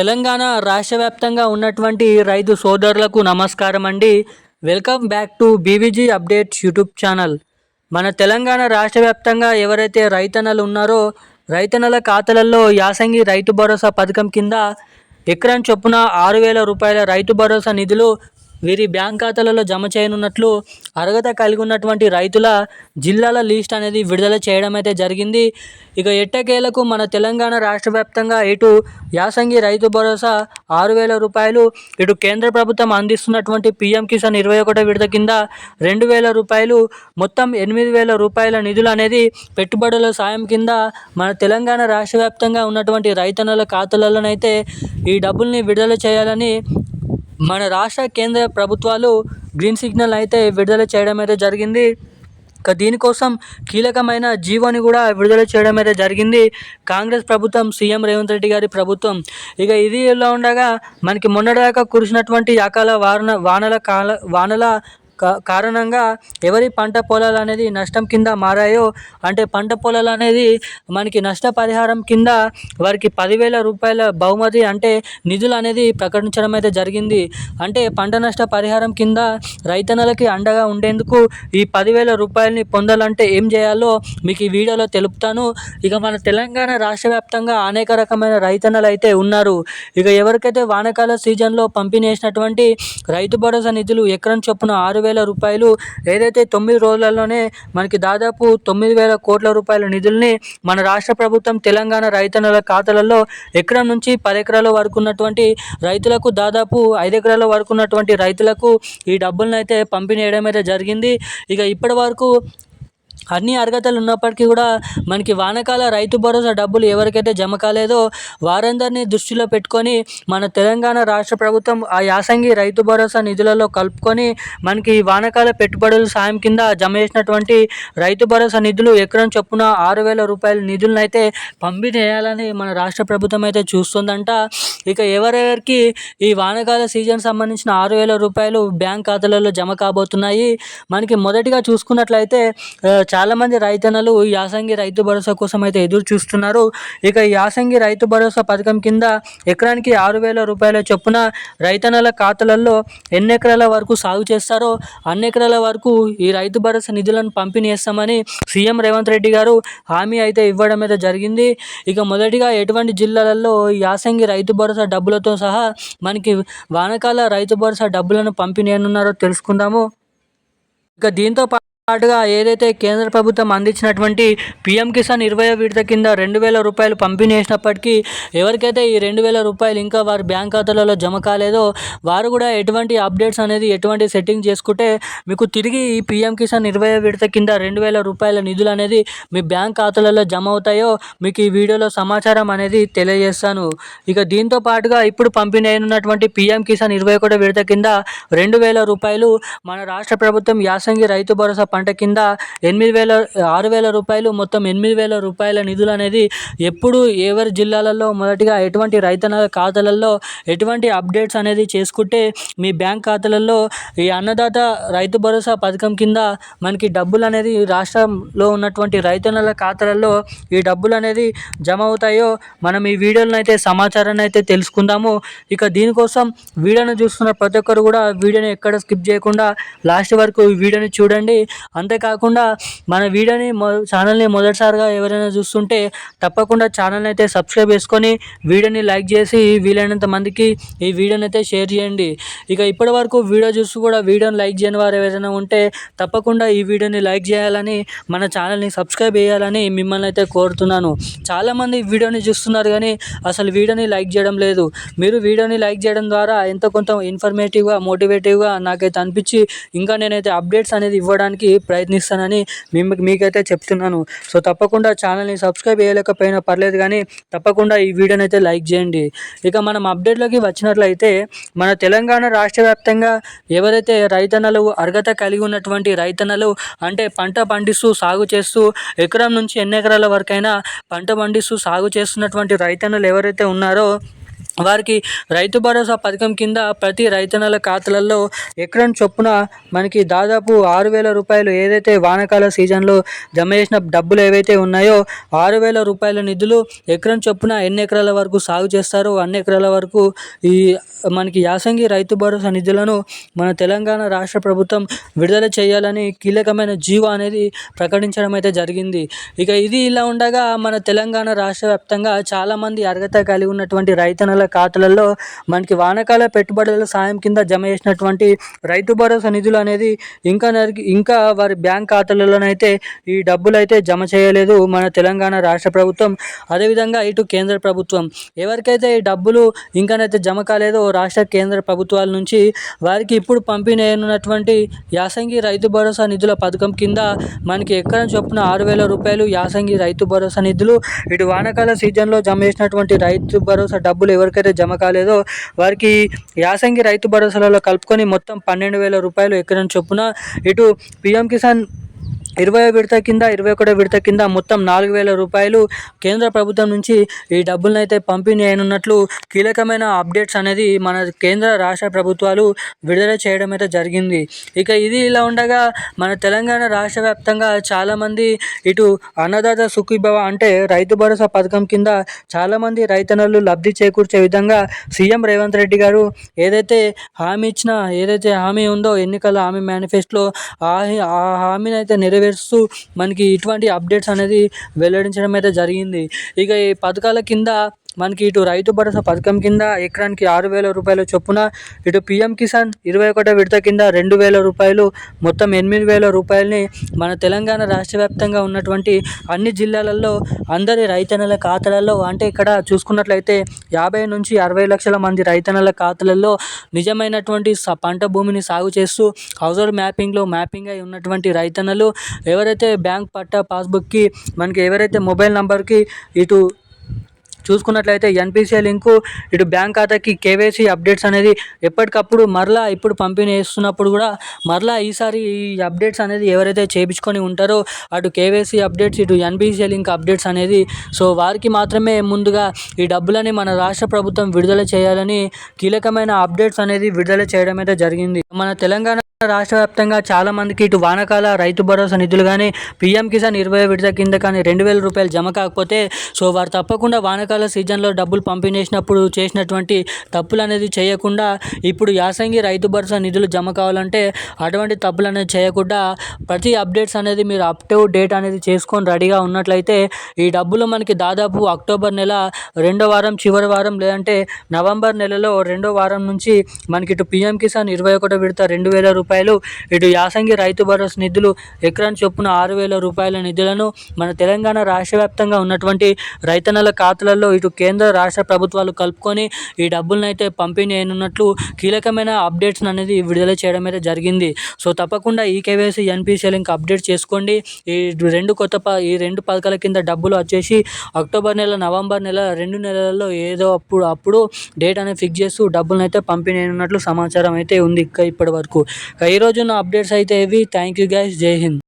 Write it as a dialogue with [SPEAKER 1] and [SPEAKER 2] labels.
[SPEAKER 1] తెలంగాణ రాష్ట్ర వ్యాప్తంగా ఉన్నటువంటి రైతు సోదరులకు నమస్కారం అండి. Welcome back to BVG updates YouTube channel. మన తెలంగాణ రాష్ట్ర వ్యాప్తంగా ఎవరైతే రైతన్నలు ఉన్నారో రైతన్నల ఖాతాలలో యాసంగి రైతు భరోసా పథకం కింద ఎకరం చొప్పున ఆరు వేల రూపాయల రైతు భరోసా నిధులు వీరి బ్యాంక్ ఖాతాలలో జమ చేయనున్నట్లు అర్హత కలిగి ఉన్నటువంటి రైతుల జిల్లాల లిస్ట్ అనేది విడుదల చేయడం అయితే జరిగింది. ఇక ఎట్టకేలకు మన తెలంగాణ రాష్ట్ర వ్యాప్తంగా ఇటు యాసంగి రైతు భరోసా ఆరు వేల రూపాయలు ఇటు కేంద్ర ప్రభుత్వం అందిస్తున్నటువంటి పిఎం కిసాన్ ఇరవై ఒకటో విడత కింద రెండు వేల రూపాయలు మొత్తం ఎనిమిది వేల రూపాయల నిధులు అనేది పెట్టుబడుల సాయం కింద మన తెలంగాణ రాష్ట్ర వ్యాప్తంగా ఉన్నటువంటి రైతన్నల ఖాతాలలోనైతే ఈ డబ్బుల్ని విడుదల చేయాలని మన రాష్ట్ర కేంద్ర ప్రభుత్వాలు గ్రీన్ సిగ్నల్ అయితే విడుదల చేయడం అయితే జరిగింది. ఇక దీనికోసం కీలకమైన జీవోని కూడా విడుదల చేయడం అయితే జరిగింది. కాంగ్రెస్ ప్రభుత్వం సీఎం రేవంత్ రెడ్డి గారి ప్రభుత్వం. ఇక ఇది ఇలా ఉండగా మనకి మొన్నటిదాకా కురిసినటువంటి అకాల వాన వానల కాల వానల కారణంగా ఎవరి పంట పొలాలు అనేది నష్టం కింద మారాయో అంటే పంట పొలాలు అనేది మనకి నష్టపరిహారం కింద వారికి పదివేల రూపాయల బహుమతి అంటే నిధులు అనేది ప్రకటించడం అయితే జరిగింది. అంటే పంట నష్ట పరిహారం కింద రైతన్నలకి అండగా ఉండేందుకు ఈ పదివేల రూపాయలని పొందాలంటే ఏం చేయాలో మీకు ఈ వీడియోలో తెలుపుతాను. ఇక మన తెలంగాణ రాష్ట్ర వ్యాప్తంగా అనేక రకమైన రైతన్నలు అయితే ఉన్నారు. ఇక ఎవరికైతే వానకాల సీజన్లో పంపిణీ చేసినటువంటి రైతు భరోసా నిధులు ఎకరం చొప్పున ఆరు వేల రూపాయలు. ఏదైతే తొమ్మిది రోజులలోనే మనకి దాదాపు తొమ్మిది వేల కోట్ల రూపాయల నిధుల్ని మన రాష్ట్ర ప్రభుత్వం తెలంగాణ రైతన్నల ఖాతాలలో ఎకరం నుంచి పది ఎకరాల వరకు ఉన్నటువంటి రైతులకు దాదాపు ఐదు ఎకరాల వరకు ఉన్నటువంటి రైతులకు ఈ డబ్బులను అయితే పంపిణీ చేయడం అయితే జరిగింది. ఇక ఇప్పటి వరకు అన్ని అర్హతలు ఉన్నప్పటికీ కూడా మనకి వానకాల రైతు భరోసా డబ్బులు ఎవరికైతే జమ కాలేదో వారందరినీ దృష్టిలో పెట్టుకొని మన తెలంగాణ రాష్ట్ర ప్రభుత్వం ఆ యాసంగి రైతు భరోసా నిధులలో కలుపుకొని మనకి ఈ వానకాల పెట్టుబడుల సాయం కింద జమ చేసినటువంటి రైతు భరోసా నిధులు ఎకరం చొప్పున ఆరు వేల రూపాయల నిధులను అయితే పంపిణీ చేయాలని మన రాష్ట్ర ప్రభుత్వం అయితే చూస్తుందంట. ఇక ఎవరెవరికి ఈ వానకాల సీజన్ సంబంధించిన ఆరు వేల రూపాయలు బ్యాంక్ ఖాతాలలో జమ కాబోతున్నాయి. మనకి మొదటిగా చూసుకున్నట్లయితే చాలామంది రైతన్నలు యాసంగి రైతు భరోసా కోసం అయితే ఎదురు చూస్తున్నారు. ఇక యాసంగి రైతు భరోసా పథకం కింద ఎకరానికి ఆరు వేల రూపాయల చొప్పున రైతన్నల ఖాతాలలో ఎన్ని ఎకరాల వరకు సాగు చేస్తారో అన్ని ఎకరాల వరకు ఈ రైతు భరోసా నిధులను పంపిణీ చేస్తామని సీఎం రేవంత్ రెడ్డి గారు హామీ అయితే ఇవ్వడం అయితే జరిగింది. ఇక మొదటిగా ఎటువంటి జిల్లాలలో యాసంగి రైతు భరోసా డబ్బులతో సహా మనకి వానకాల రైతు భరోసా డబ్బులను పంపిణీ ఉన్నారో తెలుసుకుందాము. ఇక దీంతో పాటుగా ఏదైతే కేంద్ర ప్రభుత్వం అందించినటువంటి పీఎం కిసాన్ ఇరవై విడత కింద రెండు వేల రూపాయలు పంపిణీ చేసినప్పటికీ ఎవరికైతే ఈ రెండు వేల రూపాయలు ఇంకా వారి బ్యాంక్ ఖాతాలలో జమ కాలేదో వారు కూడా ఎటువంటి అప్డేట్స్ అనేది ఎటువంటి సెట్టింగ్ చేసుకుంటే మీకు తిరిగి ఈ పీఎం కిసాన్ ఇరవై విడత కింద రెండు వేల రూపాయల నిధులు అనేది మీ బ్యాంక్ ఖాతాలలో జమ అవుతాయో మీకు ఈ వీడియోలో సమాచారం అనేది తెలియజేస్తాను. ఇక దీంతో పాటుగా ఇప్పుడు పంపిణీ అయినటువంటి పీఎం కిసాన్ ఇరవై ఒకటో విడత కింద రెండు వేల రూపాయలు మన రాష్ట్ర ప్రభుత్వం యాసంగి రైతు భరోసా పంట కింద ఎనిమిది వేల ఆరు వేల రూపాయలు మొత్తం ఎనిమిది వేల రూపాయల నిధులు అనేది ఎప్పుడు ఎవరి జిల్లాలలో మొదటిగా ఎటువంటి రైతన్నల ఖాతాలలో ఎటువంటి అప్డేట్స్ అనేది చేసుకుంటే మీ బ్యాంక్ ఖాతాలలో ఈ అన్నదాత రైతు భరోసా పథకం కింద మనకి డబ్బులు అనేది రాష్ట్రంలో ఉన్నటువంటి రైతన్నల ఖాతాలలో ఈ డబ్బులు అనేది జమ అవుతాయో మనం ఈ వీడియోలను అయితే సమాచారాన్ని అయితే తెలుసుకుందాము. ఇక దీనికోసం వీడియోను చూస్తున్న ప్రతి ఒక్కరు కూడా వీడియోని ఎక్కడ స్కిప్ చేయకుండా లాస్ట్ వరకు ఈ వీడియోని చూడండి. అంతేకాకుండా మన వీడియోని మొ ఛానల్ని మొదటిసారిగా ఎవరైనా చూస్తుంటే తప్పకుండా ఛానల్ని అయితే సబ్స్క్రైబ్ చేసుకొని వీడియోని లైక్ చేసి వీలైనంత మందికి ఈ వీడియోని అయితే షేర్ చేయండి. ఇక ఇప్పటి వరకు వీడియో చూసి కూడా వీడియోని లైక్ చేయని వారు ఎవరైనా ఉంటే తప్పకుండా ఈ వీడియోని లైక్ చేయాలని మన ఛానల్ని సబ్స్క్రైబ్ చేయాలని మిమ్మల్ని అయితే కోరుతున్నాను. చాలామంది వీడియోని చూస్తున్నారు కానీ అసలు వీడియోని లైక్ చేయడం లేదు. మీరు వీడియోని లైక్ చేయడం ద్వారా ఎంత కొంత ఇన్ఫర్మేటివ్గా మోటివేటివ్గా నాకైతే అనిపించి ఇంకా నేనైతే అప్డేట్స్ అనేది ఇవ్వడానికి ప్రయత్నిస్తానని మేము మీకైతే చెప్తున్నాను. సో తప్పకుండా ఛానల్ని సబ్స్క్రైబ్ చేయలేకపోయినా పర్లేదు కానీ తప్పకుండా ఈ వీడియోని అయితే లైక్ చేయండి. ఇక మనం అప్డేట్లోకి వచ్చినట్లయితే మన తెలంగాణ రాష్ట్ర వ్యాప్తంగా ఎవరైతే రైతన్నలు అర్హత కలిగి ఉన్నటువంటి రైతన్నలు అంటే పంట పండిస్తూ సాగు చేస్తూ ఎకరం నుంచి ఎన్ని ఎకరాల వరకైనా పంట పండిస్తూ సాగు చేస్తున్నటువంటి రైతన్నలు ఎవరైతే ఉన్నారో వారికి రైతు భరోసా పథకం కింద ప్రతి రైతన్నల ఖాతాలలో ఎకరం చొప్పున మనకి దాదాపు ఆరు వేల రూపాయలు ఏదైతే వానకాల సీజన్లో జమ చేసిన డబ్బులు ఏవైతే ఉన్నాయో ఆరు వేల రూపాయల నిధులు ఎకరం చొప్పున ఎన్ని ఎకరాల వరకు సాగు చేస్తారో అన్ని ఎకరాల వరకు ఈ మనకి యాసంగి రైతు భరోసా నిధులను మన తెలంగాణ రాష్ట్ర ప్రభుత్వం విడుదల చేయాలని కీలకమైన జీవో అనేది ప్రకటించడం అయితే జరిగింది. ఇక ఇది ఇలా ఉండగా మన తెలంగాణ రాష్ట్ర వ్యాప్తంగా చాలామంది అర్హత కలిగి ఉన్నటువంటి రైతన్నల ఖాతాలలో మనకి వానకాల పెట్టుబడుల సాయం కింద జమ చేసినటువంటి రైతు భరోసా నిధులు అనేది ఇంకా ఇంకా వారి బ్యాంక్ ఖాతాలలోనైతే ఈ డబ్బులు అయితే జమ చేయలేదు మన తెలంగాణ రాష్ట్ర ప్రభుత్వం. అదేవిధంగా ఇటు కేంద్ర ప్రభుత్వం. ఎవరికైతే ఈ డబ్బులు ఇంకానైతే జమ కాలేదో రాష్ట్ర కేంద్ర ప్రభుత్వాల నుంచి వారికి ఇప్పుడు పంపిణీ అయినటువంటి యాసంగి రైతు భరోసా నిధుల పథకం కింద మనకి ఎక్కడ చొప్పున ఆరు వేల రూపాయలు యాసంగి రైతు భరోసా నిధులు. ఇటు వానకాల సీజన్లో జమ చేసినటువంటి రైతు భరోసా డబ్బులు ఎవరికైతే జమ కాలేదో వారికి యాసంగి రైతు భరోసాలలో కలుపుకొని మొత్తం పన్నెండు వేల రూపాయలు ఎకరం చొప్పున ఇటు పిఎం కిసాన్ ఇరవై విడత కింద ఇరవై ఒకటో విడత కింద మొత్తం నాలుగు వేల రూపాయలు కేంద్ర ప్రభుత్వం నుంచి ఈ డబ్బులను అయితే పంపిణీ అయినట్లు కీలకమైన అప్డేట్స్ అనేది మన కేంద్ర రాష్ట్ర ప్రభుత్వాలు విడుదల చేయడం అయితే జరిగింది. ఇక ఇది ఇలా ఉండగా మన తెలంగాణ రాష్ట్ర వ్యాప్తంగా చాలామంది ఇటు అన్నదాత సుఖీభవ అంటే రైతు భరోసా పథకం కింద చాలామంది రైతన్నలు లబ్ధి చేకూర్చే విధంగా సీఎం రేవంత్ రెడ్డి గారు ఏదైతే హామీ ఇచ్చిన ఏదైతే హామీ ఉందో ఎన్నికల హామీ మేనిఫెస్టోలో ఆ ఆ హామీని అయితే నెరవేరుస్తూ మనకి ఇటువంటి అప్డేట్స్ అనేది వెల్లడించడం అయితే జరిగింది. ఇక ఈ పథకాల కింద మనకి ఇటు రైతు భరోసా పథకం కింద ఎకరానికి ఆరు వేల రూపాయల చొప్పున ఇటు పిఎం కిసాన్ ఇరవై ఒకటో విడత కింద రెండు వేల రూపాయలు మొత్తం ఎనిమిది వేల రూపాయలని మన తెలంగాణ రాష్ట్ర వ్యాప్తంగా ఉన్నటువంటి అన్ని జిల్లాలలో అందరి రైతన్నల ఖాతాలలో అంటే ఇక్కడ చూసుకున్నట్లయితే యాభై నుంచి అరవై లక్షల మంది రైతన్నల ఖాతాలలో నిజమైనటువంటి పంట భూమిని సాగు చేస్తూ హౌజర్ మ్యాపింగ్లో మ్యాపింగ్ అయి ఉన్నటువంటి రైతన్నలు ఎవరైతే బ్యాంక్ పట్టా పాస్బుక్కి మనకి ఎవరైతే మొబైల్ నంబర్కి ఇటు చూసుకున్నట్లయితే ఎన్పిసిఐ లింకు ఇటు బ్యాంక్ ఖాతాకి కేవైసీ అప్డేట్స్ అనేది ఎప్పటికప్పుడు మరలా ఇప్పుడు పంపిణీ చేస్తున్నప్పుడు కూడా మరలా ఈసారి ఈ అప్డేట్స్ అనేది ఎవరైతే చేయించుకొని ఉంటారో అటు కేవైసీ అప్డేట్స్ ఇటు ఎన్పిసిఐ లింక్ అప్డేట్స్ అనేది. సో వారికి మాత్రమే ముందుగా ఈ డబ్బులని మన రాష్ట్ర ప్రభుత్వం విడుదల చేయాలని కీలకమైన అప్డేట్స్ అనేది విడుదల చేయడం అయితే జరిగింది. మన తెలంగాణ రాష్ట్ర వ్యాప్తంగా చాలా మందికి ఇటు వానకాల రైతు భరోసా నిధులు కానీ పీఎం కిసాన్ ఇరవై విడత కింద కానీ రెండు వేల రూపాయలు జమ కాకపోతే సో వారు తప్పకుండా వానకాల సీజన్లో డబ్బులు పంపిణీ చేసినప్పుడు చేసినటువంటి తప్పులు అనేది చేయకుండా ఇప్పుడు యాసంగి రైతు భరోసా నిధులు జమ కావాలంటే అటువంటి తప్పులు అనేది చేయకుండా ప్రతి అప్డేట్స్ అనేది మీరు అప్ టు డేట్ అనేది చేసుకొని రెడీగా ఉన్నట్లయితే ఈ డబ్బులు మనకి దాదాపు అక్టోబర్ నెల రెండో వారం చివరి వారం లేదంటే నవంబర్ నెలలో రెండో వారం నుంచి మనకి ఇటు పిఎం కిసాన్ ఇరవై ఒకటో విడత రెండు వేల రూపాయలు ఇటు యాసంగి రైతు భరోసా నిధులు ఎకరం చొప్పున ఆరు వేల రూపాయల నిధులను మన తెలంగాణ రాష్ట్ర వ్యాప్తంగా ఉన్నటువంటి రైతన్నల ఖాతాలలో ఇటు కేంద్ర రాష్ట్ర ప్రభుత్వాలు కలుపుకొని ఈ డబ్బులను అయితే పంపిణీ అయినట్లు కీలకమైన అప్డేట్స్ అనేది విడుదల చేయడం అయితే జరిగింది. సో తప్పకుండా ఈ కేవైసీ ఎన్పిసిఎల్ ఇంకా అప్డేట్ చేసుకోండి. ఈ రెండు కొత్త ప ఈ రెండు పథకాల కింద డబ్బులు వచ్చేసి అక్టోబర్ నెల నవంబర్ నెల రెండు నెలలలో ఏదో అప్పుడు అప్పుడు డేట్ అనేది ఫిక్స్ చేస్తూ డబ్బులను అయితే పంపిణీ అయినట్లు సమాచారం అయితే ఉంది ఇంకా ఇప్పటి వరకు. ఈరోజు నా అప్డేట్స్ అయితే ఇవి. Thank you guys. Jai Hind.